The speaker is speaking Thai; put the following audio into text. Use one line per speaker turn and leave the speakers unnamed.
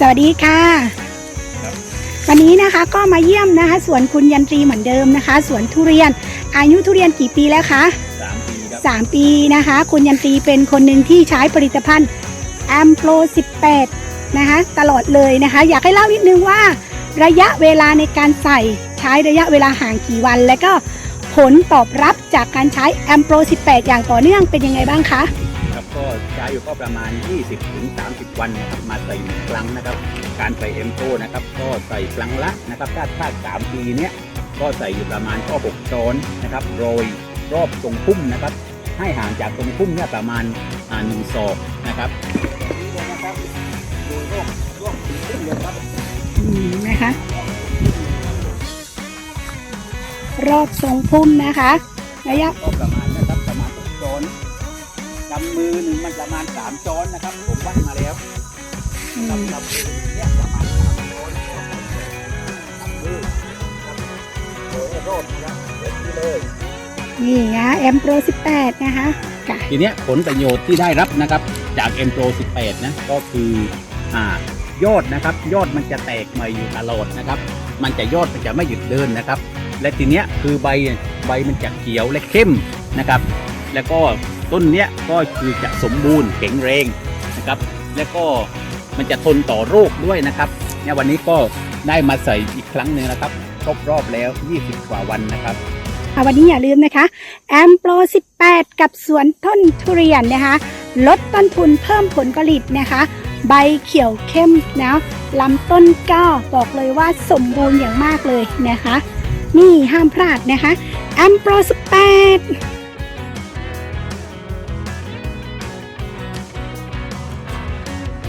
สวัสดีค่ะ วันนี้นะคะก็มาเยี่ยมนะคะสวนคุณยันตรีเหมือนเดิมนะคะสวนทุเรียน อายุทุเรียนกี่ปีแล้วคะ
สามปีครับ
3ปีนะคะ คุณยันตรีเป็นคนหนึ่งที่ใช้ผลิตภัณฑ์แอมโปร18 นะคะ ตลอดเลยนะคะ อยากให้เล่านิดนึงว่า ระยะเวลาในการใส่ใช้ระยะเวลาห่างกี่วัน และก็ผลตอบรับจากการใช้แอมโปร18 อย่างต่อเนื่องเป็นยังไงบ้างคะ
ครับ ก็ใช้อยู่ก็ประมาณ 20ถึง30 วันนะครับมาใส่หนึ่งครั้งนะครับ การใส่เอ็มโตนะครับก็ใส่ครั้งละนะครับถ้าถ้าสามปีเนี้ยก็ใส่อยู่ประมาณก็6ช้อนนะครับโรยรอบตรงพุ่มนะครับ ให้ห่างจากตรงพุ่มเนี่ยประมาณอ่าหนึ่งศอกนะครับนะครับโดยรอบรอบพุ่มเลยครับ
อืมนะคะรอบทรงพุ่มนะคะระยะ
ก็ประมาณำมือหนึ่งมันประมาณ3ช้อนนะครับ ผมวัดมาแล้ว
อื
กำ
ม
กำมือเนี่ยประมาณ3ช้อนกำมือครับโดยรอบนะครับเด็ดที่เลย
นี่นะแอมโปร18 นะคะค่ะ
ทีเนี้ยผลประโยชน์ที่ได้รับนะครับ จาก M Pro 18 นะ ก็คืออ่ายอดนะครับ ยอดมันจะแตกใหม่อยู่ตลอดนะครับ มันจะยอดมันจะไม่หยุดเดินนะครับ และทีเนี้ยคือใบใบมันจะเขียวและเข้มนะครับ แล้วก็ ต้นเนี้ยก็คือจะสมบูรณ์แข็งแรงนะครับ แล้วก็มันจะทนต่อโรคด้วยนะครับเนี่ยวันนี้ก็ได้มาใส่อีกครั้งหนึ่งนะครับครบรอบแล้ว 20 กว่าวันนะครับ
ค่ะวันนี้อย่าลืมนะคะแอมโปร 18 กับสวนต้นทุเรียนนะคะ ลดต้นทุนเพิ่มผลผลิตนะคะ ใบเขียวเข้มนะลำต้นก็บอกเลยว่าสมบูรณ์อย่างมากเลยนะคะ นี่ห้ามพลาดนะคะแอมโปร 18